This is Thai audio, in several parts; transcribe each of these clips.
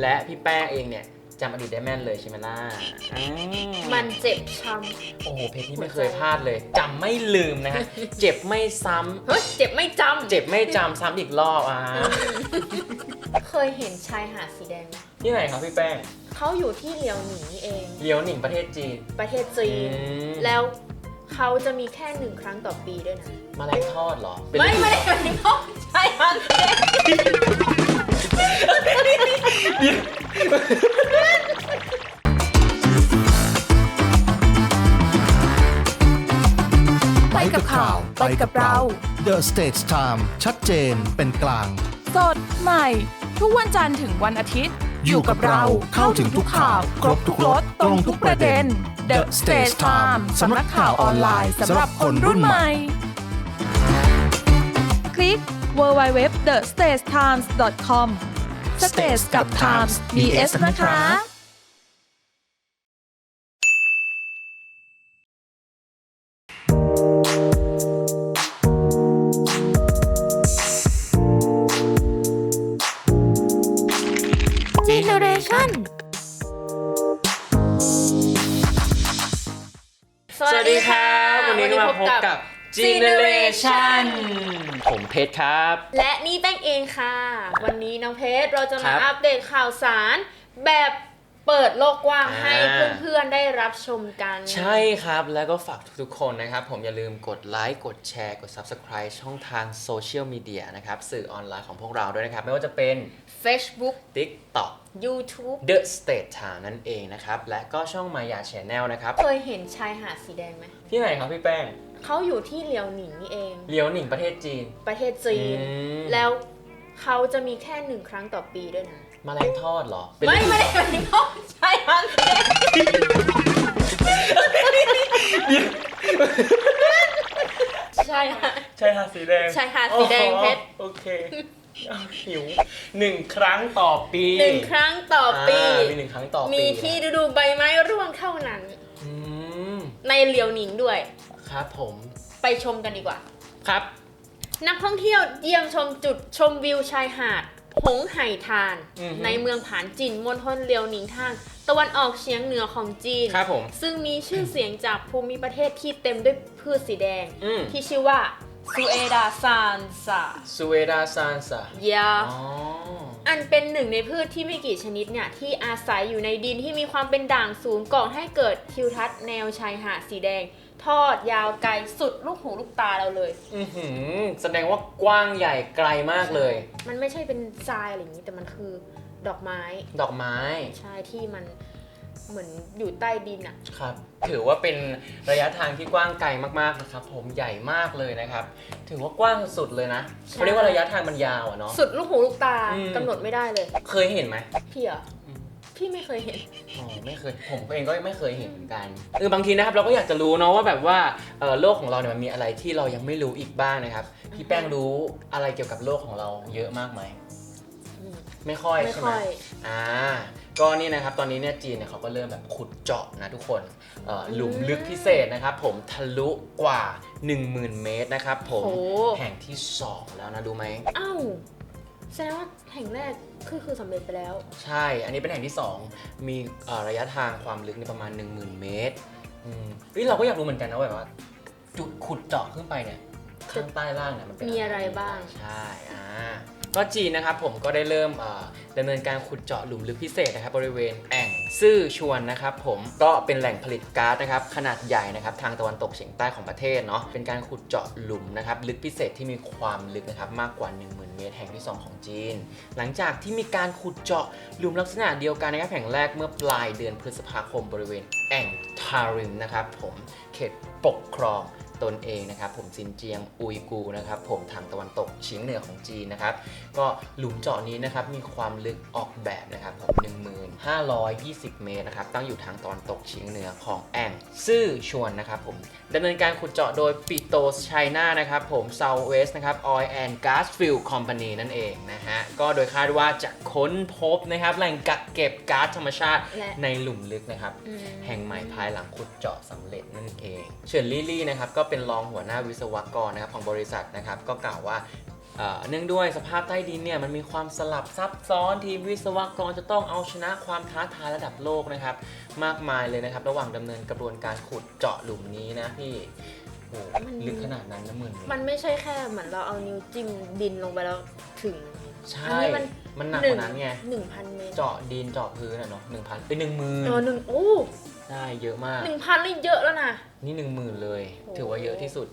และพี่แป้งเองเนี่ยจำอดีตได้แม่นเลยใช่ไหมล่ะอืมันเจ็บช้โอ้โหเพจนี้ไม่เคยพลาดเลยจำไม่ลืมนะฮะ เจ็บไม่ซ้ำำเฮ้ยเจ็บไม่จำเจ็บไม่จำซ้ำอีกรอบอะเคยเห็นชายหาดสีแดงไหมที่ไหนครับพี่แป้งเขาอยู่ที่เหลียวหนิงเอง เลียวหนิงประเทศจีนประเทศจีน อืมแล้วเขาจะมีแค่หนึ่งครั้งต่อปีด้วยนะ แมลงทอดเหรอเป็นไม่ฤดูไม่ได้หมายถึงเขาชายหาดสีแดง ไปกับข่าว ไปกับเรา The Stage Time ชัดเจนเป็นกลาง สดใหม่ ทุกวันจันทร์ถึงวันอาทิตย์ อยู่กับเราเข้าถึงทุกข่าว ครบทุกรสตรงทุกประเด็น The Stage Time สำนักข่าวออนไลน์สำหรับคนรุ่นใหม่ คลิก www.thestagetimes.com Stage กับ Times มี S นะคะ Generation ผมเพชรครับ และนี่แป้งเองค่ะ วันนี้น้องเพชรเราจะครัมาบอัปเดตข่าวสาร แบบเปิดโลกกว้างอ่าให้เพื่อนๆได้รับชมกัน ใช่ครับ แล้วก็ฝากทุกๆคนนะครับ ผมอย่าลืมกดไลค์ กดแชร์ กด Subscribe ช่องทางโซเชียลมีเดียนะครับ สื่อออนไลน์ของพวกเราด้วยนะครับ ไม่ว่าจะเป็น Facebook TikTok YouTube The State Time นั่นเองนะครับ และก็ช่อง Maya Channel นะครับ เคยเห็นชายหาดสีแดงไหม ที่ไหนครับพี่แป้ง เขาอยู่ที่เหลียวหนิงนี่เองเลียวหนิงประเทศจีน ประเทศจีน อืม แล้วเขาจะมีแค่หนึ่งครั้งต่อปีด้วยนะ แมลงทอดเหรอเป็นไม่ฤดูไม่ได้หมายถึงเขาชายหาดสีแดงใช่ค่ะชายหาดสีแดงชายหาดสีแดงอ๋อเพชร โอเคอ้าว หิวหนึ่งครั้งต่อปีหนึ่งครั้งต่อปีามีหนึ่งครั้งต่อปีมีที่ฤดูใบไม้ร่วงเท่านั้น อืมในเหลียวหนิงด้วย ครับผมไปชมกันดีกว่า ครับ นักท่องเที่ยวเยี่ยมชมจุดชมวิวชายหาด หงไห่ทาน อือฮึ ในเมืองผานจินมณฑลเหลียวหนิงทาง ตะวันออกเฉียงเหนือของจีน ครับผม ซึ่งมีชื่อเสียงจากภูมิประเทศที่เต็มด้วยพืชสีแดง อืมที่ชื่อว่า ซูเอดาซานซาซูเอดาซานซายาอ๋อ อันเป็นหนึ่งในพืชที่ไม่กี่ชนิดเนี่ย ที่อาศัยอยู่ในดินที่มีความเป็นด่างสูงก่อให้เกิดทิวทัศน์แนวชายหาดสีแดง ทอดยาวไกลสุดลูกหูลูกตาเราเลย อือหือแสดงว่ากว้างใหญ่ไกลมากเลย มันไม่ใช่เป็นทรายอะไรอย่างนี้แต่มันคือดอกไม้ ดอกไม้ ใช่ที่มัน เหมือนอยู่ใต้ดินอะครับ ถือว่าเป็นระยะทางที่กว้างไกลมากๆนะครับ ผมใหญ่มากเลยนะครับ ถือว่ากว้างสุดๆเลยนะเขาเรียกว่าระยะทางมันยาวอะเนาะ สุดลูกหูลูกตาอืม กำหนดไม่ได้เลย เคยเห็นไหม พี่เหรออืมพี่ไม่เคยเห็น อ๋อไม่เคยผมเองก็ไม่เคยเห็นเหมือนกันเออบางทีนะครับเราก็อยากจะรู้เนาะว่าแบบว่าเออโลกของเราเนี่ยมันมีอะไรที่เรายังไม่รู้อีกบ้างนะครับพี่แป้งรู้อะไรเกี่ยวกับโลกของเราเยอะมากไหมอืม ไม่ค่อยไม่ใช่ไหมค่อย อ่าก็นี่นะครับตอนนี้เนี่ยจีนเนี่ยเขาก็เริ่มแบบขุดเจาะนะทุกคนเอ่อหลุมลึกพิเศษนะครับผมทะลุกว่า 10,000 เมตรนะครับผมโอ้แห่งที่ 2 แล้วนะดูไหม อ้าวแสดงว่าแห่งแรกคือคือสำเร็จไปแล้ว ใช่ อันนี้เป็นแห่งที่ 2 มีเอ่อระยะทางความลึกในประมาณ 10,000 เมตรอืมเฮ้ยเราก็อยากรู้เหมือนกันนะแบบว่า จุดขุดเจาะขึ้นไปเนี่ย ข้างใต้ล่างเนี่ยมันเป็นมีอะไรบ้าง ใช่ อ่า ก็จีนนะครับผมก็ได้เริ่มดำเนินการขุดเจาะหลุมลึกพิเศษนะครับบริเวณแอ่งซื่อชวนนะครับผมก็เป็นแหล่งผลิตก๊าซนะครับขนาดใหญ่นะครับทางตะวันตกเฉียงใต้ของประเทศเนาะเป็นการขุดเจาะหลุมนะครับลึกพิเศษที่มีความลึกนะครับมากกว่า 10,000 เมตรแห่งที่ 2 ของจีน หลังจากที่มีการขุดเจาะหลุมลักษณะเดียวกันนะครับแห่งแรกเมื่อปลายเดือนพฤษภาคมบริเวณแอ่งทาริมนะครับผมเขตปกครอง ตนเองนะครับ ผมซินเจียงอุยกูนะครับ ผมทางตะวันตกเฉียงเหนือของจีนนะครับ ก็หลุมเจาะนี้นะครับมีความลึกออกแบบนะครับผม1520 เมตรนะครับ ตั้งอยู่ทางตอนตกเฉียงเหนือของแอ่งซื่อชวนนะครับผมดำเนินการขุดเจาะโดยปิ โตสไชน่านะครับผม Southwest นะครับ Oil and Gas Field Company นั่นเองนะฮะ ก็โดยคาดว่าจะค้นพบนะครับ แหล่งกักเก็บก๊าซธรรมชาติและในหลุมลึกนะครับ อืม แห่งใหม่ภายหลังขุดเจาะสำเร็จนั่นเอง เฉินลี่ลี่นะครับก็เป็นรองหัวหน้าวิศวกรนะครับของบริษัทนะครับก็กล่าวว่าเอ่อเนื่องด้วยสภาพใต้ดินเนี่ยมันมีความสลับซับซ้อนทีมวิศวกรจะต้องเอาชนะความท้าทายระดับโลกนะครับ มากมายเลยนะครับ ระหว่างดำเนินกระบวนการขุดเจาะหลุมนี้นะพี่ โอ้โหมันลึกขนาดนั้นนะหมื่นมันไม่ใช่แค่เหมือนเราเอานิ้วจิ้มดินลงไปแล้วถึง ใช่ อันนี้มัน มันหนักกว่านั้นไง หนึ่งพันเมตรเจาะดินเจาะพื้นอะเนาะหนึ่งพันไปหนึ่งหมื่นเออหนึ่งโอ้ใช่เยอะมาก หนึ่งพันนี่เยอะแล้วนะ นี่หนึ่งหมื่นเลย โอ้ ถือว่าเยอะที่สุด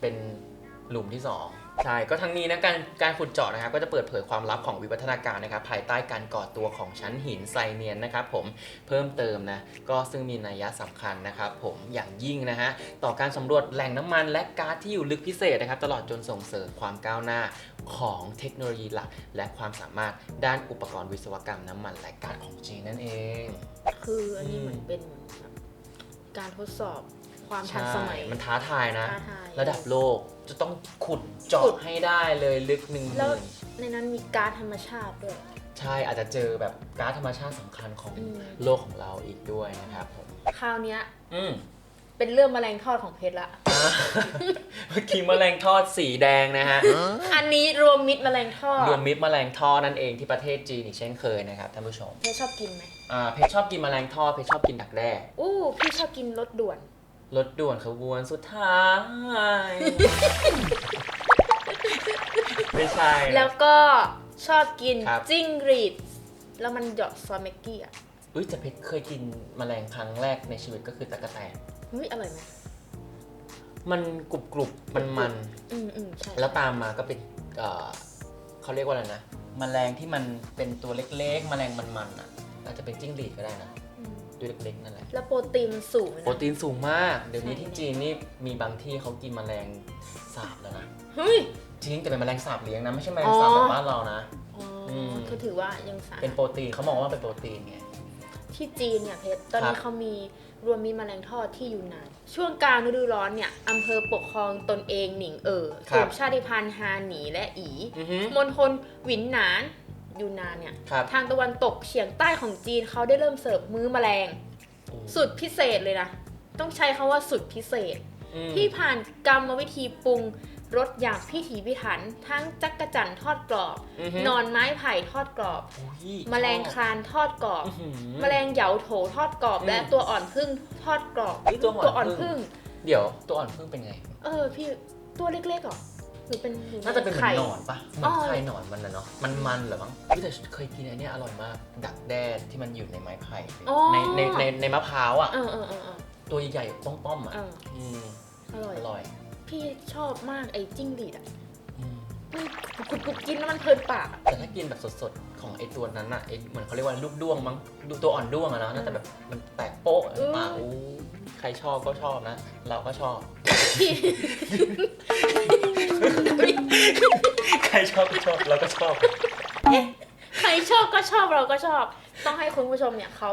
เป็นหลุมที่สอง ใช่ ก็ทั้งนี้นะการการขุดเจาะนะครับก็จะเปิดเผยความลับของวิวัฒนาการนะครับภายใต้การก่อตัวของชั้นหินไซเนียนนะครับผมเพิ่มเติมนะก็ซึ่งมีนัยยะสำคัญนะครับผมอย่างยิ่งนะฮะต่อการสำรวจแหล่งน้ำมันและก๊าซที่อยู่ลึกพิเศษนะครับตลอดจนส่งเสริมความก้าวหน้าของเทคโนโลยีหลัก และความสามารถด้านอุปกรณ์วิศวกรรมน้ำมันและก๊าซของจีนนั่นเอง คืออันนี้อืมเหมือนเป็นแบบการทดสอบ ความทันสมัย ใช่มันท้าทายนะ ท้าทาย ระดับโลกจะต้องขุดเจาะขุดให้ได้เลยลึกหนึ่งหแล้วมื่นในนั้นมีก๊าซธรรมชาติด้วย ใช่อาจจะเจอแบบก๊าซธรรมชาติสำคัญของอืม โลกของเราอีกด้วยนะครับผมคราวเนี้ยอืม เป็นเรื่องแมลงทอดของเพชรละอะเมื่อกี้แมลงทอดสีแดงนะฮะ อันนี้รวมมิตรแมลงทอดรวมมิตรแมลงทอดนั่นเองที่ประเทศจีนอีกเช่นเคยนะครับท่านผู้ชมเพชรชอบกินไหมอ่าเพชรชอบกินแมลงทอดเพชรชอบกินดักแด้อู้พี่ชอบกินรสด่วน รถด่วนขบวนสุดท้าย ไม่ใช่นะแล้วก็ชอบกินครับ จิ้งหรีด แล้วมันหยอดซอสแม็กกี้อะอุ้ยแต่เพชรเคยกินแมลงครั้งแรกในชีวิตก็คือตะกแตนเฮ้ยอร่อยไหมมันกรุบกรุบมันมันอืมอืมใช่ๆแล้วตามมาก็เป็นเอ่อเขาเรียกว่าอะไรนะแมลงที่มันเป็นตัวเล็กๆ แมลงมันๆอะอาจจะเป็นจิ้งหรีดก็ได้นะอืม ตัวเล็กๆนั่นแหละ แล้วโปรตีนมันสูงเลยโปรนะตีนสูงมาก เดี๋ยวนี้ใช่ที่จีนนี่มีบางที่เขากินแมลงสาบแล้วนะ เฮ้ย จริงแต่เป็นแมลงสาบเลี้ยงนะ ไม่ใช่แมลงสาบอ๋อแบบบ้านเรานะ อ๋ออม ก็ถือว่ายังสารเป็นโปรตีนเขามองว่าเป็นโปรตีนไง ที่จีนเนี่ยเพชรตอนนี้ครับ เขามีรวมมีแมลงทอดที่ยูนนาน ช่วงกลางฤดูร้อนเนี่ยอำเภอปกครองตนเองหนิงเอ๋อกครับลุ่มชาติพันธุ์ฮาหนีและอี อือฮึ มณฑลหวินหนาน ยูนนานเนี่ย ครับ ทางตะวันตกเฉียงใต้ของจีนเขาได้เริ่มเสิร์ฟมื้อแมลง สุดพิเศษเลยนะ ต้องใช้คาว่าสุดพิเศษ อืมที่ผ่านกรรมวิธีปรุงรสอย่างพิถีพิถัน ทั้งจักกะจั่นทอดกรอบ อือฮึนอนไม้ไผ่ทอดกรอบโอ้ยแมลงคลานทอดกรอบ อื้อหือ แมลงเหยาโถทอดกรอบ อืมและตัวอ่อนพึ่งทอดกรอบเฮ้ยตัวอ่อนพึ่งพึ่งเดี๋ยวตัวอ่อนพึ่งเป็นไง เออพี่ตัวเล็กๆเหรอ หรือเป็นหรือน่าจะเป็นเหมือนไข่หนอนปะเหมือ๋อนอไข่หนอนมันนะเนาะมันมันเหรอมั้งเฮ้ยแต่เคยกินอันเนี้ยอร่อยมากดักแด้ที่มันอยู่ในไม้ไผ่อ๋อ ในในในในมะพร้าวอะเออเออเออเออตัวใหญ่ๆป้อมๆอะเอออืมอร่อย อร่อยพี่ชอบมากไอ้จิ้งหรีดอะอืมมันกรุบกรุบกินแล้วมันเพลินปากอะ แต่ถ้ากินแบบสดๆของไอ้ตัวนั้นอะไอ้เหมือนเขาเรียกว่าลูกด้วงมั้งดูตัวอ่อนด้วงอะเนาะน่าจะแบบมันแตกโป๊ะในปากอู้ใครชอบก็ชอบนะ เราก็ชอบ พี่ ใครชอบก็ชอบเราก็ชอบ ใครชอบก็ชอบเราก็ชอบ ต้องให้คุณผู้ชมเนี่ยเขา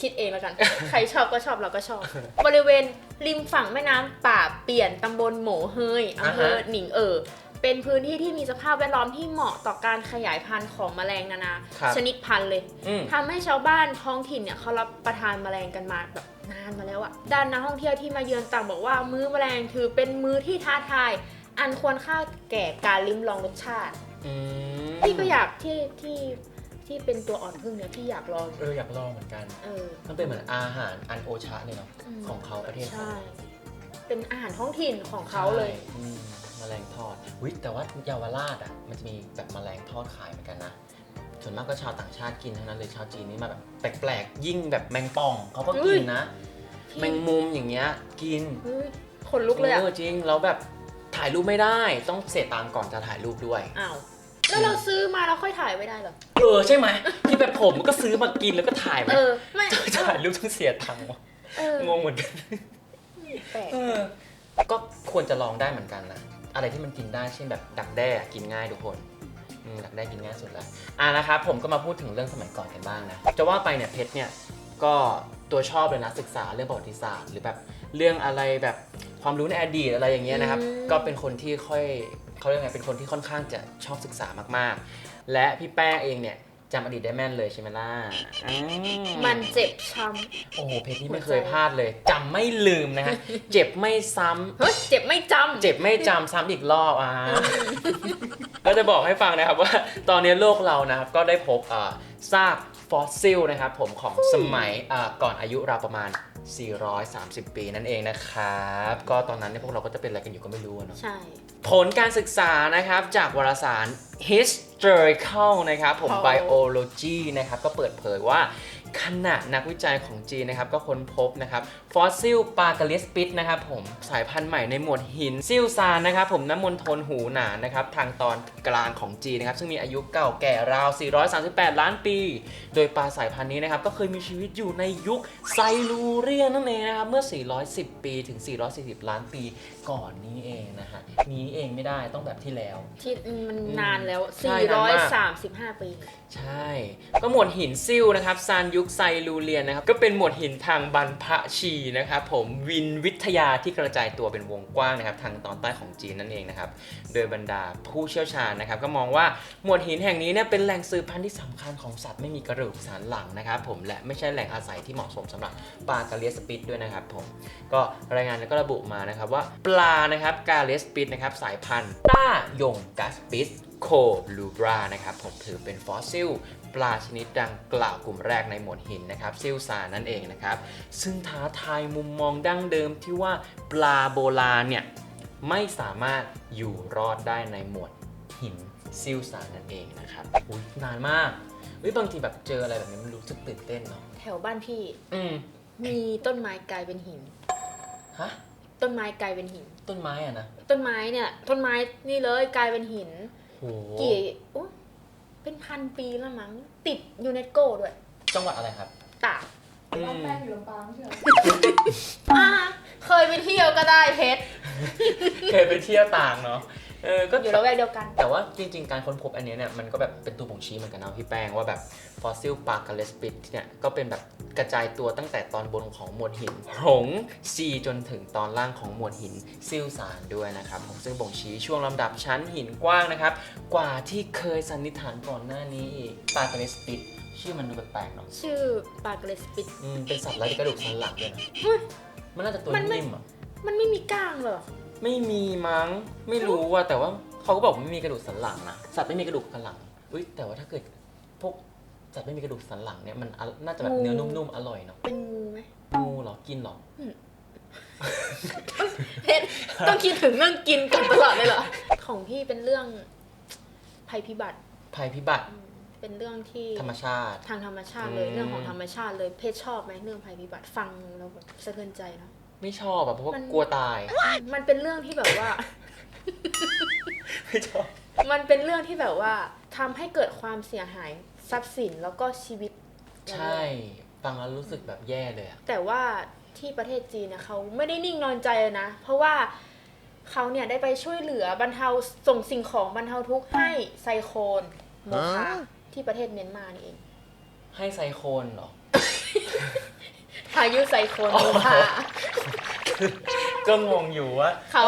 คิดเองแล้วกัน ใครชอบก็ชอบเราก็ชอบ บริเวณริมฝั่งแม่น้ำป่าเปลี่ยนตำบลโหมเฮยอำเภออ่าฮะ หนิงเอ๋อเป็นพื้นที่ที่มีสภาพแวดล้อมที่เหมาะต่อการขยายพันธุ์ของแมลงนานา ครับ ชนิดพันธุ์เลย อืม ทำให้ชาวบ้านท้องถิ่นเนี่ยเขารับประทานแมลงกันมาแบบนานมาแล้วอะด้านนักท่องเที่ยวที่มาเยือนต่างบอกว่า มื้อแมลงถือเป็นมื้อที่ท้าทาย อันควรค่าแก่การลิ้มลองรสชาติ อืมพี่ก็อยากที่ที่ที่เป็นตัวอ่อนพึ่งเนี่ยพี่อยากลอง เอออยากลองเหมือนกัน เออ มันเป็นเหมือนอาหารอันโอชะเลยเนาะอืม ของเขาประเทศเขาใช่ เป็นอาหารท้องถิ่นของเขาเลย ใช่อืมแมลงทอดวิแต่ว่าเยาวราชอะมันจะมีแบบแมลงทอดขายเหมือนกันนะส่วนมากก็ชาวต่างชาติกินทั้งนั้นเลยชาวจีนนี่มาแบบแปลกๆยิ่งแบบแมงป่องเขาก็กินนะพี่แมงมุมอย่างเงี้ยกิน เฮ้ยขนลุกเลยอะออจริงแล้วแบบ ถ่ายรูปไม่ได้ต้องเสียตังค์ก่อนจะถ่ายรูปด้วย อ้าวแล้วเราซื้อมาเราค่อยถ่ายไม่ได้เหรอ เออใช่ไหมที่แบบผมก็ซื้อมากินแล้วก็ถ่ายไปเออ ไม่จะถ่ายรูปต้องเสียตังค์วะเอองงเหมือนกันแปลกเออก็ควรจะลองได้เหมือนกันนะอะไรที่มันกินได้เช่นแบบดักแด้กินง่ายทุกคนอืมดักแด้กินง่ายสุดแล้วอะนะครับผมก็มาพูดถึงเรื่องสมัยก่อนกันบ้างนะจะว่าไปเนี่ยเพชรเนี่ยก็ตัวชอบเลยนะศึกษาเรื่องประวัติศาสตร์ หรือแบบ เรื่องอะไรแบบความรู้ในอดีตอะไรอย่างเงี้ยนะครับก็เป็นคนที่ค่อยเขาเรียกไงเป็นคนที่ค่อนข้างจะชอบศึกษามากๆ และพี่แป้งเองเนี่ยจำอดีตได้แม่นเลยใช่ไหมล่ะอืมันเจ็บช้โอ้โหเพจที่ไม่เคยพลาดเลยจำไม่ลืมนะฮะ เจ็บไม่ซ้ำำเฮ้ยเจ็บไม่จำ เจ็บไม่จำซ้ำอีกรอบอ่าก็จะบอกให้ฟังนะครับว่าตอนนี้โลกเรานะครับก็ได้พบอ่าซากฟอสซิลนะครับผมของสมัยอ่าก่อนอายุราวประมาณ 430 ปีนั่นเองนะครับ ก็ตอนนั้นเนี่ยพวกเราก็จะเป็นอะไรกันอยู่ก็ไม่รู้อะเนาะ ใช่ ผลการศึกษานะครับจากวารสาร Historical นะครับผมอ๋อ Biology นะครับก็เปิดเผยว่า ขณะนักวิจัยของจีนนะครับก็ค้นพบนะครับฟอสซิลปลากระเลียสปิดนะครับผมสายพันธุ์ใหม่ในหมวดหินซิลซานนะครับผมน้ำมนทนหูหนานนะครับทางตอนกลางของจีนนะครับซึ่งมีอายุเก่าแก่ราว 438 ล้านปี โดยปลาสายพันธุ์นี้นะครับก็เคยมีชีวิตอยู่ในยุคไซลูเรียนนั่นเองนะครับเมื่อ 410 ปีถึง 440 ล้านปีก่อนนี้เองนะฮะมีเองไม่ได้ต้องแบบที่แล้ว ที่มันนานแล้วใช่นานมาก435 ปี ใช่ ก็หมวดหินซิลนะครับซานยุคไซลูเรียนนะครับ ก็เป็นหมวดหินทางบรรพชีนะครับผมวินวิทยาที่กระจายตัวเป็นวงกว้างนะครับ ทางตอนใต้ของจีนนั่นเองนะครับ โดยบรรดาผู้เชี่ยวชาญนะครับ ก็มองว่าหมวดหินแห่งนี้เนี่ยเป็นแหล่งสืบพันธุ์ที่สำคัญของสัตว์ไม่มีกระดูกสันหลังนะครับ ผมและไม่ใช่แหล่งอาศัยที่เหมาะสมสำหรับปลากาเลียสปิดด้วยนะครับ ผมก็รายงานก็ระบุมานะครับว่าปลานะครับกาเลสปิดนะครับสายพันธุ์ต้ายงกัสปิสโคลูบรานะครับผมถือเป็นฟอสซิล ปลาชนิดดังกล่าวกลุ่มแรกในหมวดหินนะครับซิลซานั่นเองนะครับ ซึ่งท้าทายมุมมองดั้งเดิมที่ว่าปลาโบราณเนี่ยไม่สามารถอยู่รอดได้ในหมวดหินซิลซานั่นเองนะครับอุ๊ยนานมากเฮ้ยบางทีแบบเจออะไรแบบนี้มันรู้สึกตื่นเต้นเนาะแถวบ้านพี่อืมมีต้นไม้กลายเป็นหิน ฮะต้นไม้กลายเป็นหิน ต้นไม้อะนะต้นไม้เนี่ย ต้นไม้นี่เลยกลายเป็นหิน โหกี่อุ๊ย เป็นพันปีแล้วมั้ง ติดยูเนสโกด้วย จังหวัดอะไรครับ ตากอืมแป้งอยู่ลำปางไม่ใช่เหรออ่าเคยไปเที่ยวก็ได้เพชร เคยไปเที่ยวต่างเนาะ เออก็อยู่ละแวกเดียวกัน แต่ว่าจริง ๆ การค้นพบอันเนี้ยเนี่ยมันก็แบบเป็นตัวบ่งชี้เหมือนกันนะพี่แป้งว่าแบบฟอสซิลปลากาเลสปิดเนี่ยก็เป็นแบบกระจายตัวตั้งแต่ตอนบนของมวลหินหงซีจนถึงตอนล่างของมวลหินซิลซานด้วยนะครับผมซึ่งบ่งชี้ช่วงลำดับชั้นหินกว้างนะครับ กว่าที่เคยสันนิษฐานก่อนหน้านี้อีกปลากาเลสปิดชื่อมันดูแปลกๆเนาะชื่อปลากระเลสปิดอืมเป็นสัตว์ไร้กระดูกสันหลังด้วยนะเฮ้ยมันน่าจะตัวมันไม่ นิ่มๆอะมันไม่มีก้างเหรอ ไม่มีมั้งไม่รู้ว่าแต่ว่าเขาก็บอกไม่มีกระดูกสันหลังนะสัตว์ไม่มีกระดูกสันหลังอุ้ยแต่ว่าถ้าเกิดพวกสัตว์ไม่มีกระดูกสันหลังเนี่ยมันอะน่าจะแบบงูเนื้อนุ่มๆอร่อยเนาะเป็นงูไหมงูเหรอกินเหรอเพชรต้องคิดถึงเรื่องกินกันตลอดเลยเหรอ ของพี่เป็นเรื่องภัยพิบัติ ภัยพิบัติ เป็นเรื่องที่ธรรมชาติ ทางธรรมชาติเลยอืมเรื่องของธรรมชาติเลยเพชรชอบไหมเรื่องภัยพิบัติฟังแล้วแบบสะเทือนใจเนาะ ไม่ชอบอะเพราะว่ามันกลัวตาย มันเป็นเรื่องที่แบบว่า ไม่ชอบ มันเป็นเรื่องที่แบบว่าทำให้เกิดความเสียหายทรัพย์สินแล้วก็ชีวิตใช่ ฟังแล้วรู้สึกแบบแย่เลยอะแต่ว่าที่ประเทศจีนนะเขาไม่ได้นิ่งนอนใจเลยนะ เพราะว่าเขาเนี่ยได้ไปช่วยเหลือบรรเทาส่งสิ่งของบรรเทาทุกข์ให้ไซโคลนโมคาที่ประเทศเมียนมานี่เองให้ไซโคลนเหรอ พายุไซโคลนโมคา ก็งงอยู่ว่าเขา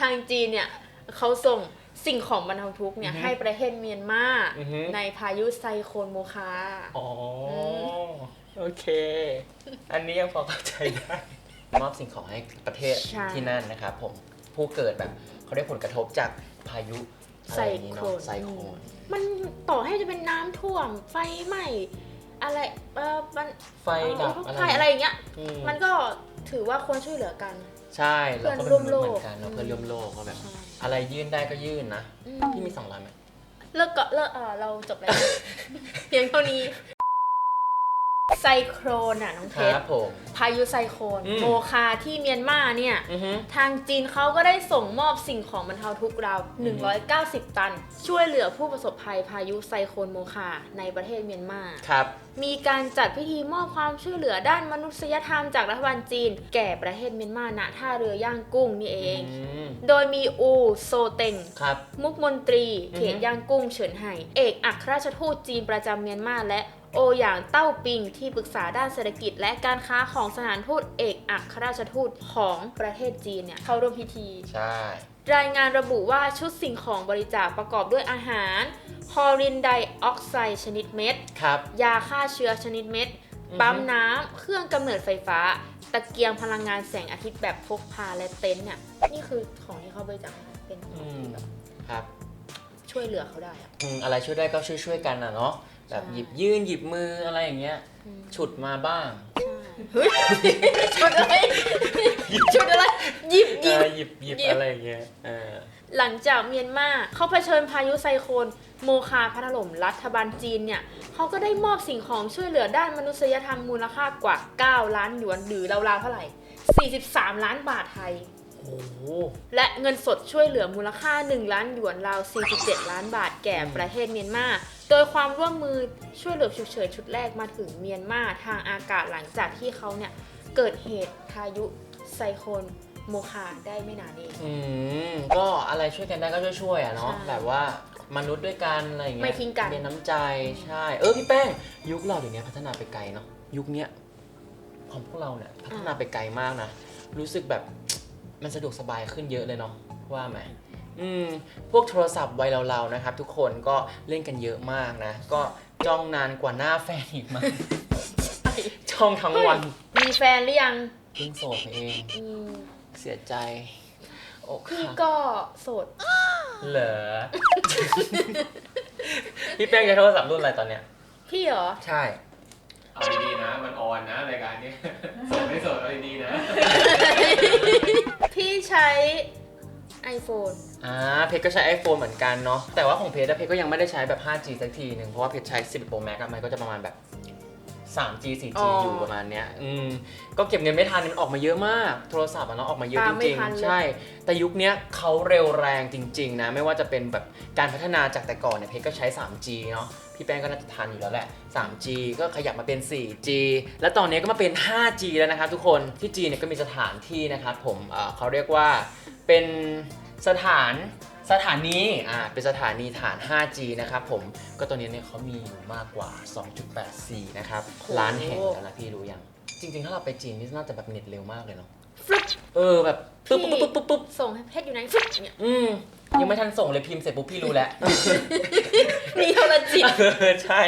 ทางจีนเนี่ยเขาส่งสิ่งของบรรเทาทุกข์เนี่ยอือฮึให้ประเทศเมียนมาอือฮึในพายุไซโคลนโมคาอ๋อโอเค อันนี้ยังพอเข้าใจได้มอบสิ่งของให้ประเทศใช่ที่นั่นนะครับผมผู้เกิดแบบเขาได้ผลกระทบจากพายุอะไรอย่างนี้เนาะไซโคลนมันต่อให้จะเป็นน้ำท่วมไฟไหม้อะไรเออมันไฟดับเอออะไรภัยอะไรอย่างเงี้ยอืมมันก็ ถือว่าควรช่วยเหลือกัน ใช่เราก็เพื่เป็อนนร่มวนุมษย์โลกเหมือนกันเนาะเพื่อนร่วมโลกก็แบบใช่อะไรยื่นได้ก็ยื่นนะอืมพี่มีสองร้อยไหมเลิกก็เลิกเออเราจบแล้ว เพียงเท่านี้ ไซโครนอะน้องคเพรัชบรผม พายุไซโคลนอืม โมคาที่เมียนมาเนี่ย อือฮึ ทางจีนเขาก็ได้ส่งมอบสิ่งของบรรเทาทุกข์ราว190 ตัน ช่วยเหลือผู้ประสบภัยพายุไซโคลนโมคาในประเทศเมียนมา ครับ มีการจัดพิธีมอบความช่วยเหลือด้านมนุษยธรรมจากรัฐบาลจีน แก่ประเทศเมียนมาณท่าเรือย่างกุ้งนี่เอง อืมโดยมีอูโซเต็ง ครับ มุกมนตรีอือฮึเขตย่างกุ้งเฉินไห่ เอกอัครราชทูตจีนประจำเมียนมาและ โอหยางเต้าปิงที่ปรึกษาด้านเศรษฐกิจ และการค้าของสถานทูตเอกอัครราชทูตของประเทศจีนเนี่ยเข้าร่วมพิธี ใช่ รายงานระบุว่าชุดสิ่งของบริจาคประกอบด้วยอาหารคอรินไดออกไซด์ชนิดเม็ด ครับ ยาฆ่าเชื้อชนิดเม็ดอือฮึปั๊มน้ำ เครื่องกำเนิดไฟฟ้า ตะเกียงพลังงานแสงอาทิตย์แบบพกพาและเต็นท์เนี่ย นี่คือของที่เขาบริจาคให้เป็นของที่แบบครับ ช่วยเหลือเขาได้อะ อืมอะไรช่วยได้ก็ช่วยช่วยๆกันนะเนาะ แบบใช่หยิบยื่นหยิบมืออะไรอย่างเงี้ยอืมฉุดมาบ้างเฮ้ยชุดอะไรชุดอะไรหยิบหเอยิบอหยิบหยิบหยิบอะไรอย่างเงี้ยเออหลังจากเมียนมาเขาเผชิญพายุไซโคลนโมคาพัดถล่มรัฐบาลจีนเนี่ยเขาก็ได้มอบสิ่งของช่วยเหลือด้านมนุษยธรรมมูลค่ากว่า 9 ล้านหยวนหรือราวๆเท่าไหร่ 43 ล้านบาทไทย โอ้โหและเงินสดช่วยเหลือมูลค่า 1 ล้านหยวนราว 47 ล้านบาทแก่อืมประเทศเมียนมา โดยความร่วมมือช่วยเหลือฉุกเฉินชุดแรกมาถึงเมียนมาทางอากาศหลังจากที่เขาเนี่ยเกิดเหตุพายุไซโคลนโมคาได้ไม่นานเอง อืมก็อะไรช่วยกันได้ก็ช่วยๆอะเนาะใช่แบบว่ามนุษย์ด้วยกันอะไรอย่างเงี้ยไม่ทิ้งกันมีน้ำใจใช่ เออพี่แป้ง ยุคเราเดี๋ยวนี้พัฒนาไปไกลเนาะยุคเนี้ยของพวกเราเนี่ยพัฒนาไปไกลมากนะรู้สึกแบบ มันสะดวกสบายขึ้นเยอะเลยเนาะว่าไหมอืมพวกโทรศัพท์วัยเราๆนะครับ ทุกคนก็เล่นกันเยอะมากนะ ก็จ้องนานกว่าหน้าแฟนอีกมั้งจ้องทั้งวันมีแฟนหรือยังเพิ่งโสดไปเองอืมเสียใจอกพี่หักก็โสดเหรอ พี่แป้งใช้โทรศัพท์รุ่นอะไรตอนเนี้ย พี่เหรอ ใช่ เอาดีๆนะ มันออนนะรายการนี้สดไม่สดเอาดีๆนะ พี่ใช้ iPhone อ่าเพชรก็ใช้ iPhone เหมือนกันเนาะแต่ว่าของเพชรอะเพชรก็ยังไม่ได้ใช้แบบ 5G สักทีหนึ่งเพราะว่าเพชรใช้ 10 Pro Max อะมันก็จะประมาณแบบ 3G 4G อ๋อออยู่ประมาณเนี้ยอืมก็เก็บเงินไม่ทันมันออกมาเยอะมาก โทรศัพท์อะเนาะออกมาเยอะตาจมไม่ริงทันเลย ๆ ใช่ แต่ยุคเนี้ยเขาเร็วแรงจริง ๆ นะ ไม่ว่าจะเป็นแบบการพัฒนาจากแต่ก่อนเนี่ยเพชรก็ใช้ 3G เนาะ พี่แป้งก็น่าจะทันอยู่แล้วแหละ 3G ก็ขยับมาเป็น 4G แล้วตอนนี้ก็มาเป็น 5G แล้วนะครับทุกคนที่จีนเนี่ยก็มีสถานที่นะครับผมเอ่อเขาเรียกว่าเป็นสถานสถานีอ่าเป็นสถานีฐาน 5G นะครับผมก็ตอนนี้เนี่ยเขามีอยู่มากกว่า 2.84 นะครับโหล้านแห่งแล้วนะพี่รู้ยัง จริงๆ ถ้าเราไปจีนนี่น่าจะแบบเน็ตเร็วมากเลยเนาะฟลุ๊ปเออแบบปุ๊บปุ๊บปุ๊บปุ๊บปุ๊บส่งให้เพชรอยู่ไหนฟลุ๊ปเนี่ย อืม ยังไม่ทันส่งเลยพิมพ์เสร็จปุ๊บพี่รู้แล้ว มีโทรจิต เออใช่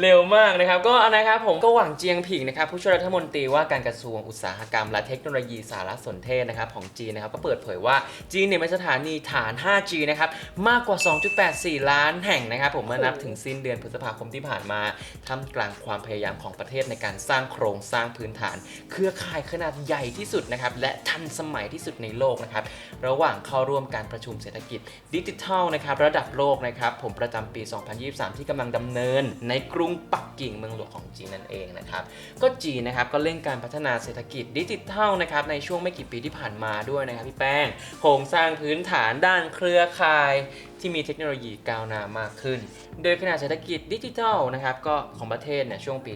เร็วมากนะครับ ก็นะครับผมก็หวังเจียงผิงนะครับผู้ช่วยรัฐมนตรีว่าการกระทรวงอุตสาหกรรม และเทคโนโลยีสารสนเทศนะครับของจีนนะครับก็เปิดเผยว่าจีนเนี่ยมีสถานีฐาน 5G นะครับมากกว่า 2.84 ล้านแห่งนะครับ ผมเมื่อนับถึงสิ้นเดือนพฤษภาคมที่ผ่านมาท่ามกลางความพยายามของประเทศในการสร้างโครงสร้างพื้นฐาน เครือข่ายขนาดใหญ่ที่สุดนะครับและทันสมัยที่สุดในโลกนะครับระหว่างเข้าร่วมการประชุมเศรษฐกิจดิจิทัลนะครับระดับโลกนะครับผมประจำปี 2023 ที่กำลังดำเนิน ในกรุงปักกิ่งเมืองหลวงของจีนนั่นเองนะครับก็จีนนะครับก็เร่งการพัฒนาเศรษฐกิจดิจิทัลนะครับในช่วงไม่กี่ปีที่ผ่านมาด้วยนะครับพี่แป้งโครงสร้างพื้นฐานด้านเครือข่ายที่มีเทคโนโลยีก้าวหน้ามากขึ้น โดยขนาดเศรษฐกิจดิจิทัลนะครับก็ของประเทศเนี่ยช่วงปี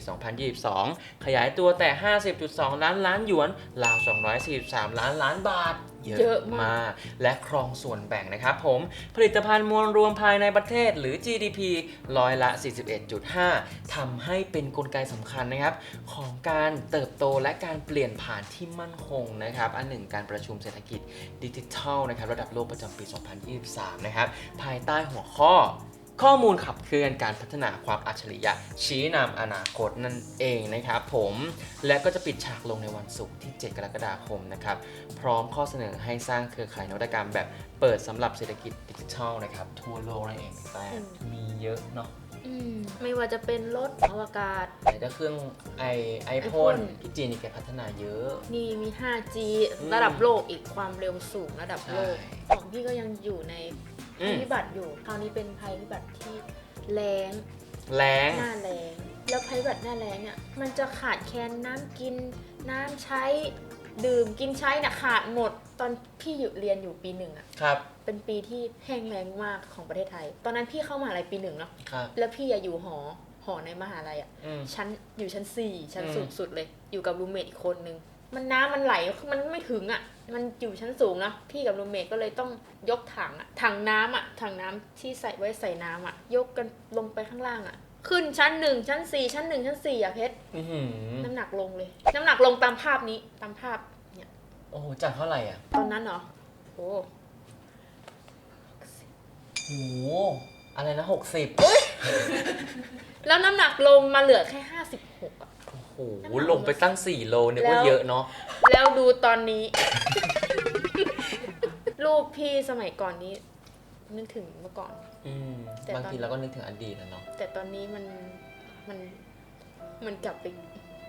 2022 ขยายตัวแต่ 50.2 ล้านล้านหยวนราว 243 ล้านล้านบาท เยเยอะอะมาก มาก และครองส่วนแบ่งนะครับผม ผลิตภัณฑ์มวลรวมภายในประเทศหรือ GDP ร้อยละ 41.5 ทำให้เป็นกลไกสำคัญนะครับ ของการเติบโตและการเปลี่ยนผ่านที่มั่นคงนะครับ อันหนึ่งการประชุมเศรษฐกิจดิจิทัลนะครับ ระดับโลกประจำปี 2023 นะครับ ภายใต้หัวข้อ ข้อมูลขับเคลื่อนการพัฒนาความอัจฉริยะ ชี้นำอนาคตนั่นเองนะครับผมและก็จะปิดฉากลงในวันศุกร์ที่ 7 กรกฎาคมนะครับพร้อมข้อเสนอให้สร้างเครือข่ายนวัตกรรมแบบเปิดสำหรับเศรษฐกิจดิจิทัลนะครับทั่วโลกนั่นเองแต่มีเยอะเนาะ อืมไม่ว่าจะเป็นรถอวกาศ ไหนจะเครื่องไอไอโฟน iPhone ที่จีนนี่แกพัฒนาเยอะ นี่มี 5G อืมระดับโลกอีกความเร็วสูงระดับโลก ใช่ ของพี่ก็ยังอยู่ในอืภัยมพิบัติอยู่ คราวนี้เป็นภัยพิบัติที่แรงแรงหน้าแรงแล้วภัยพิบัติหน้าแรงเนี่ยมันจะขาดแคลนน้ำกินน้ำใช้ ดื่มกินใช้น่ะขาดหมด ตอนพี่อยู่เรียนอยู่ปีหนึ่งอะครับเป็นปีที่แห้งแล้งมากของประเทศไทย ตอนนั้นพี่เข้ามหาลัยปีหนึ่งเนาะครับแล้วพี่อะอยู่หอหอในมหาลัยอะอืม ชั้นอยู่ชั้นสี่ชั้นอืม สูงสุดเลย อยู่กับรูมเมทอีกคนนึงมันน้ำมันไหลมันไม่ถึงอะ่ะมันอยู่ชั้นสูงนะพี่กับรูมเมทก็เลยต้องยกถังอะถังน้ำอะถังน้ำที่ใส่ไว้ใส่น้ำอะยกกันลงไปข้างล่างอะ ขึ้นชั้นหนึ่งชั้นสี่ชั้นหนึ่งชั้นสี่อะเพชรอื้อหือน้ำหนักลงเลย น้ำหนักลงตามภาพนี้ตามภาพเนี่ยโอ้โหจากเท่าไหร่อะตอนนั้นเหรอโอ้โอ้โหอะไรนะหกสิบแล้วน้ำหนักลงมาเหลือแค่56อะ โอ้โหลงไปตั้ง4โลนึกว่าเยอะเนาะแล้วดูตอนนี้ รูปพี่สมัยก่อนนี้ นึกถึงเมื่อก่อน อืมแต่ตอน บางทีเราก็นึกถึงอดีตนะเนาะแต่ตอนนี้มันมันมันกลับไป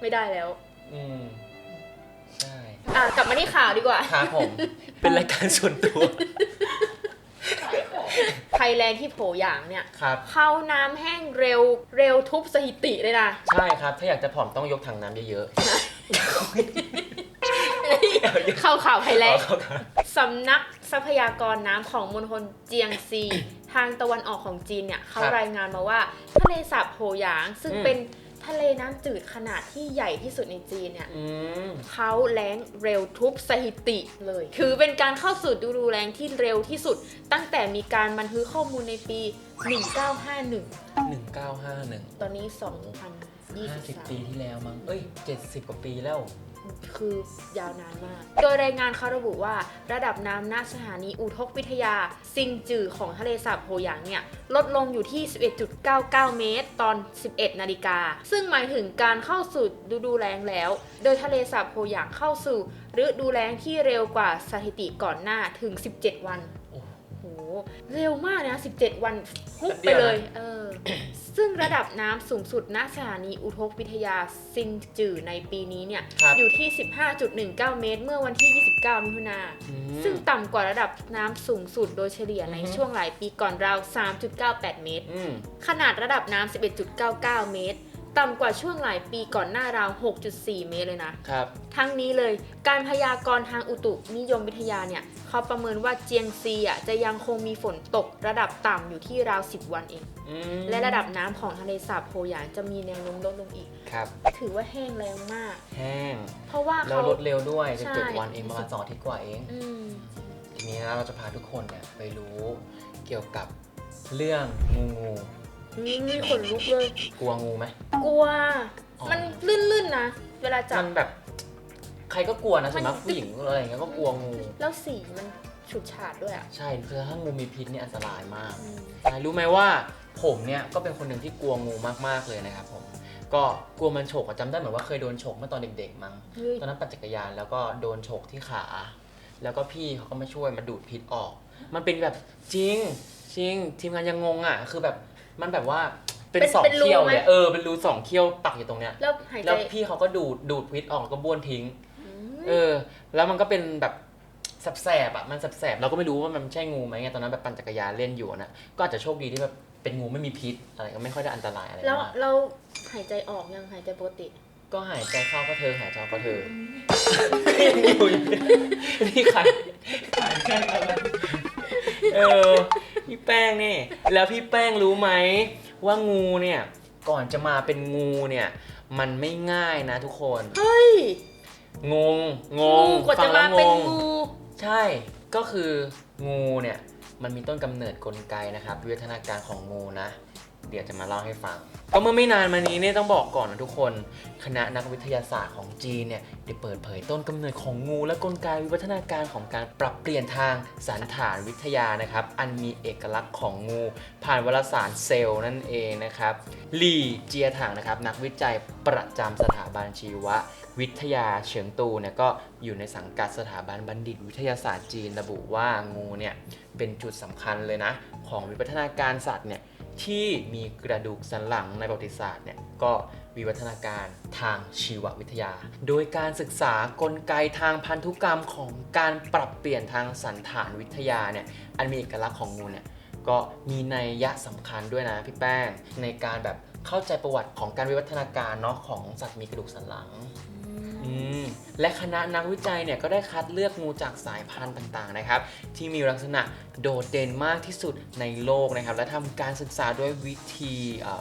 ไม่ได้แล้ว อืมใช่อะกลับมาที่ข่าวดีกว่า ครับผม เป็นรายการส่วนตัวไทยแลนด์ที่โผอย่างเนี่ย ครับ เข้าน้ำแห้งเร็วเร็วทุบสถิติเลยนะใช่ครับ ถ้าอยากจะผอมต้องยกถังน้ำเยอะเข้าข่าวไทยๆแลนด์เอาครับสำนักทรัพยากรน้ำของมณฑลเจียงซี ทางตะวันออกของจีนเนี่ยเขารายงานมาว่าทะเลสาบโหยาง ซึ่งเป็นทะเลน้ำจืดขนาดที่ใหญ่ที่สุดในจีนเนี่ยอืมเขาแล้งเร็วทุบสถิติเลย ถือเป็นการเข้าสู่ฤดูแล้งที่เร็วที่สุด ตั้งแต่มีการบันทึกข้อมูลในปี 1951 1951 ตอนนี้50 ปี2023ที่แล้วมั้งเอ้ย 70 กว่าปีแล้ว คือยาวนานมาก โดยรายงานเขาระบุว่า ระดับน้ำณสถานีอุทกวิทยา ซิงจือของทะเลสาบโฮหยางเนี่ย ลดลงอยู่ที่ 11.99 เมตร ตอน 11 นาฬิกา ซึ่งหมายถึงการเข้าสู่ฤดูแล้งแล้ว โดยทะเลสาบโฮหยางเข้าสู่ฤดูแล้งที่เร็วกว่าสถิติก่อนหน้าถึง 17 วัน เร็วมากนะ 17 วันฮุบแป๊บเดีไปยวนะเลยเออซึ่งระดับน้ำสูงสุดณสถานีอุทกวิทยาซิงจือในปีนี้เนี่ยครับอยู่ที่ 15.19 เมตร เมื่อวันที่ 29 มิถุนาอืมซึ่งต่ำกว่าระดับน้ำสูงสุดโดยเฉลี่ยในอือฮึช่วงหลายปีก่อนราว 3.98 เมตรอืมขนาดระดับน้ำ 11.99 เมตรต่ำกว่าช่วงหลายปีก่อนหน้าราว 6.4 เมตรเลยนะ ครับ ทั้งนี้เลย การพยากรณ์ทางอุตุนิยมวิทยาเนี่ย เขาประเมินว่าเจียงซีอะจะยังคงมีฝนตกระดับต่ำอยู่ที่ราว 10 วันเอง อืมและระดับน้ำของทะเลสาบโฮหยางจะมีแนวโน้มลดลงอีก ครับถือว่าแห้งแรงมาก แห้ง เพราะว่าแล้วเขา ลดเร็วด้วยใช่17วันเองประมาณสองอาทิตย์กว่าเอง อืม ทีนี้นะเราจะพาทุกคนเนี่ยไปรู้เกี่ยวกับเรื่องงูงูนี่ขนลุกเลย กลัวงูไหม กลัว อ๋อ มันลื่นๆนะ เวลาจัมับนแบบ ใครก็กลัวนะมัส่วนนมากผู้หญิงอะไรอย่างเงี้ยก็กลัวงู แล้วสีมันฉูดฉาดด้วยอะ ใช่คือถ้างูมีพิษเนี่ยอันตรายมากอืมใช่รู้ไหมว่าผมเนี่ยก็เป็นคนหนึ่งที่กลัวงูมากๆเลยนะครับผม ก็กลัวมันฉกอะจำได้เหมือนว่าเคยโดนฉกเมื่อตอนเด็กๆมั้ง เฮ้ย ตอนนั้นปั่นจักรยานแล้วก็โดนฉกที่ขา แล้วก็พี่เขาก็มาช่วยมาดูดพิษออก มันเป็นแบบจริงจริงทีมงานยังงงอะ คือแบบมันแบบว่าเป็นเป็นสองเป็นรูเขี้ยวไหม เลยเออเป็นรูสองเขี้ยวปักอยู่ตรงเนี้ย แล้วหายใจ แล้วพี่เขาก็ดูดดูดพิษออกแล้วก็บ้วนทิ้งอื เอมอแล้วมันก็เป็นแบบแสบๆอะมันแสบๆเราก็ไม่รู้ว่ามันใช่งูไหมไงตอนนั้นแบบปั่นจักรยานเล่นอยู่นะก็อาจจะโชคดีที่แบบเป็นงูไม่มีพิษอะไรก็ไม่ค่อยได้อันตรายอะไรแล้วมากเราหายใจออกยังหายใจปกติ ก็หายใจเข้าก็เธอหายใจออกก็เธออยู่นี่ใครใช่อะไรเออพี่แป้งนี่ แล้วพี่แป้งรู้ไหมว่างูเนี่ย ก่อนจะมาเป็นงูเนี่ย มันไม่ง่ายนะทุกคน เฮ้ย งงงงูงกว่าฟัจะงแล้มาวเป็นงงู ใช่ก็คืองูเนี่ยมันมีต้นกำเนิดกลไกนะครับวิวัฒนาการของงูนะ เดี๋ยวจะมาเล่าให้ฟัง ก็เมื่อไม่นานมานี้เนี่ยต้องบอกก่อนนะทุกคน คณะนักวิทยาศาสตร์ของจีนเนี่ยได้เปิดเผยต้นกำเนิดของงู และกลไกวิวัฒนาการของการปรับเปลี่ยนทางสันฐานวิทยานะครับ อันมีเอกลักษณ์ของงู ผ่านวารสารเซลล์นั่นเองนะครับหลี่เจียถังนะครับนักวิจัยประจำสถาบันชีว วิทยาเฉิงตูเนี่ยก็อยู่ในสังกัดสถาบันบัณฑิตวิทยาศาสตร์จีนระบุว่างูเนี่ยเป็นจุดสำคัญเลยนะ ของวิวัฒนาการสัตว์เนี่ยที่มีกระดูกสันหลังในประวัติศาสตร์เนี่ยก็วิวัฒนาการทางชีววิทยา โดยการศึกษากลไกทางพันธุกรรมของการปรับเปลี่ยนทางสันฐานวิทยาเนี่ยอันมีเอกลักษณ์ของงูเนี่ยก็มีนัยยะสำคัญด้วยนะพี่แป้งในการแบบเข้าใจประวัติของการวิวัฒนาการเนาะของสัตว์มีกระดูกสันหลัง อืม และคณะนักวิจัยเนี่ยก็ได้คัดเลือกงูจากสายพันธุ์ต่างๆนะครับ ที่มีลักษณะโดดเด่นมากที่สุดในโลกนะครับ และทำการศึกษาด้วยวิธี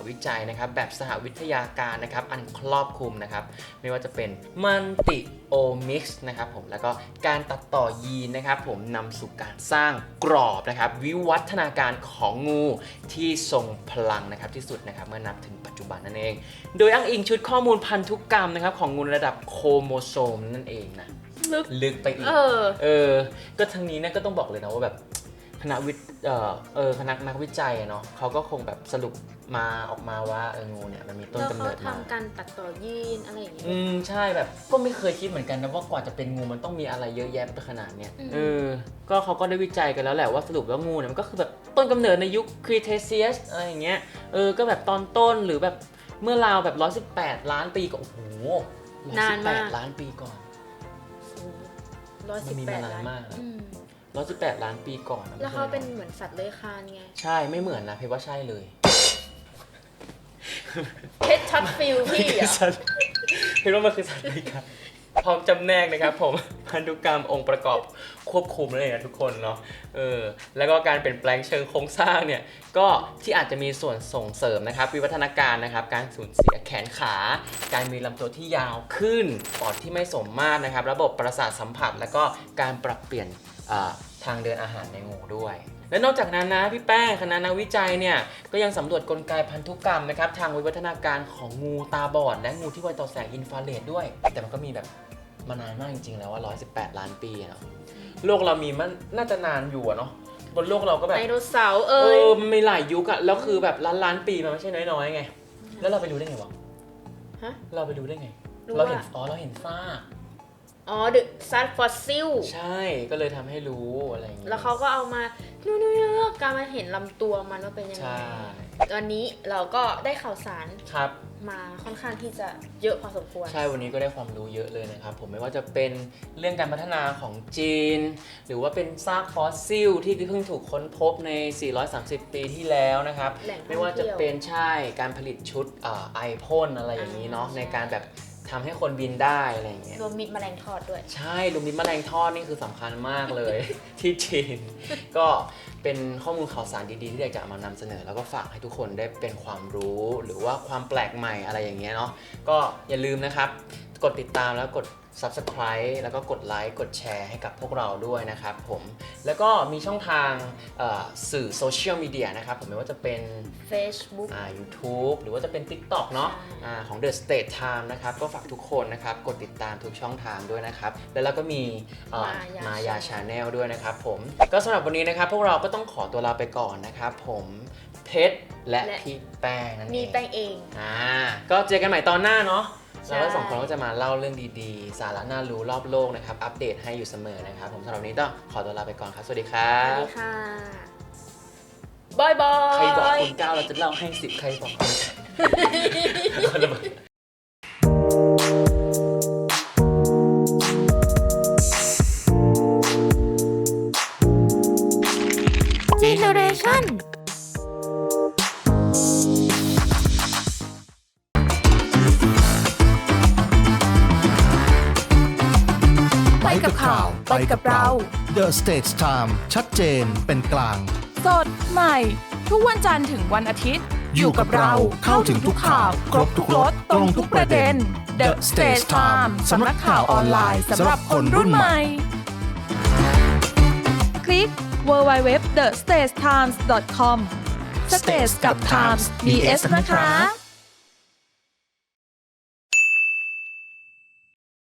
วิจัยนะครับ แบบสหวิทยาการนะครับอันครอบคลุมนะครับ ไม่ว่าจะเป็นมันติโอมิกส์นะครับผมแล้วก็การตัดต่อยีนนะครับ ผมนำสู่การสร้างกรอบนะครับ วิวัฒนาการของงูที่ทรงพลังนะครับที่สุดนะครับเมื่อนับถึงปัจจุบันนั่นเอง โดยอ้างอิงชุดข้อมูลพันธุกรรมนะครับของงูระดับโครโมโซมนั่นเองนะลึกลึกไปอีก เออ เออ ก็ทั้งนี้เนี่ยก็ต้องบอกเลยนะว่าแบบพคณะวิทย์เอ่อเออคณะนักวิจัยอะเนาะเขาก็คงแบบสรุปมาออกมาว่าเอองูเนี่ยมันมีต้นแล้วกำเขาเนิดมา ทำการตัดต่อยีนอะไรอย่างเงี้ยอืมใช่แบบก็ไม่เคยคิดเหมือนกันนะว่ากว่าจะเป็นงูมันต้องมีอะไรเยอะแยะไปขนาดเนี้ยอืม เออก็เขาก็ได้วิจัยกันแล้วแหละว่าสรุปแล้วงูเนี่ยมันก็คือแบบต้นกำเนิดในยุคครีเทเซียสอะไรอย่างเงี้ยเออก็แบบตอนต้นหรือแบบเมื่อราวแบบ118 ล้านปีก่อนโอ้โห นานมาก 118 ล้านปีก่อน ร้อยมัสินบมีแปมาดนานล้านมากนะอืม118ล้านปีก่อนอะแล้วเขาเป็นเหมือนสัตว์เลื้อยคลานไง ใช่ไม่เหมือนนะเพราะว่าใช่เลยเพชรช็อตฟิลพี่อะสัตว์เห็นว่ามันคือสัตว์เลื้อยคลาน พร้อมจำแนกนะครับผมพันธุกรรมองค์ประกอบควบคุมนั่นเองนะทุกคนเนาะเออแล้วก็การเปลี่ยนแปลงเชิงโครงสร้างเนี่ยก็ที่อาจจะมีส่วนส่งเสริมนะครับ วิวัฒนาการนะครับการสูญเสียแขนขา การมีลำตัวที่ยาวขึ้นปอดที่ไม่สมมาตรนะครับ ระบบประสาทสัมผัส แล้วก็การปรับเปลี่ยนอ่า ทางเดินอาหารในงูด้วย และนอกจากนั้นนะพี่แป้งคณะนักวิจัยเนี่ยก็ยังสำรวจกลไกพันธุกรรมนะครับทางวิวัฒนาการของงูตาบอดและงูที่ไวต่อแสงอินฟราเรดด้วย แต่มันก็มีแบบมานานมากจริงๆแล้วว่า 118 ล้านปีเนาะโลกเรามีมันน่าจะนานอยู่อะเนาะบนโลกเราก็แบบไดโนเสาร์เอเอ้ยอมันมีหลายยุคอะแล้วคือแบบล้านล้านๆปีมันไม่ใช่น้อยๆไง แล้วเราไปรู้ได้ไงวะฮะ เราไปรู้ได้ไง รู้เราว่า เห็นอ๋อเราเห็นซาก อ๋อเดอะซัตฟอสซิล ใช่ก็เลยทำให้รู้อะไรอย่างเงี้ยแล้วเขาก็เอามาเนื้อๆการมาเห็นลำตัวมันว่าเป็นยังไง ใช่วันนี้เราก็ได้ข่าวสารครับ มาค่อนข้างที่จะเยอะพอสมควร ใช่ วันนี้ก็ได้ความรู้เยอะเลยนะครับ ผมไม่ว่าจะเป็นเรื่องการพัฒนาของจีน หรือว่าเป็นซากฟอสซิลที่เพิ่งถูกค้นพบใน 430 ปีที่แล้วนะครับ แหล่งท่องเที่ยวไม่ว่าจะเป็นใช่การผลิตชุดอาไอพ่นอะไรอย่างนี้เนาะ อ่าในการแบบ ทำให้คนบินได้อะไรอย่างเงี้ยรวมมิตรแมลงทอดด้วย ใช่ลูกนิดแมลงทอดนี่คือสำคัญมากเลย ที่จีน ก็เป็นข้อมูลข่าวสารดีๆ ที่อยากจะเอามานำเสนอ แล้วก็ฝากให้ทุกคนได้เป็นความรู้หรือว่าความแปลกใหม่อะไรอย่างเงี้ยเนาะก็อย่าลืมนะครับ กดติดตามแล้วกด subscribe แล้วก็กดไลค์กดแชร์ให้กับพวกเราด้วยนะครับผม แล้วก็มีช่องทางเอ่อสื่อโซเชียลมีเดียนะครับผมไม่ว่าจะเป็น Facebook อ่า YouTube หรือว่าจะเป็น TikTok เนาะใช่อ่าของ The State Time นะครับ ก็ฝากทุกคนนะครับ กดติดตามทุกช่องทางด้วยนะครับ แล้วเราก็มีเอ่อ Maya มายาชาแนลด้วยนะครับผม ก็สำหรับวันนี้นะครับ พวกเราก็ต้องขอตัวลาไปก่อนนะครับผมเพชรและและ พี่แป้งนั่นเอง มีแป้งเอง อ่า ก็เจอกันใหม่ตอนหน้าเนาะ ใช่เราสองคนก็จะมาเล่าเรื่องดีๆ สาระน่ารู้รอบโลกนะครับ อัปเดตให้อยู่เสมอนะครับ ผมสำหรับวันนี้ต้องขอตัวลาไปก่อนครับ สวัสดีครัสวัสบ ดีค่ะบายบายใครบอกคุณก้าวเราจะเล่าให้สิบใครบอกคุณ คนละเบอ The Stage Time ชัดเจนเป็นกลาง สดใหม่ ทุกวันจันทร์ถึงวันอาทิตย์ อยู่กับเราเข้าถึงทุกข่าว ครบทุกรสตรงทุกประเด็น The Stage Time สำนักข่าวออนไลน์สำหรับคนรุ่นใหม่ คลิก www.thestagetimes.com Stage กับ Times BS นะคะ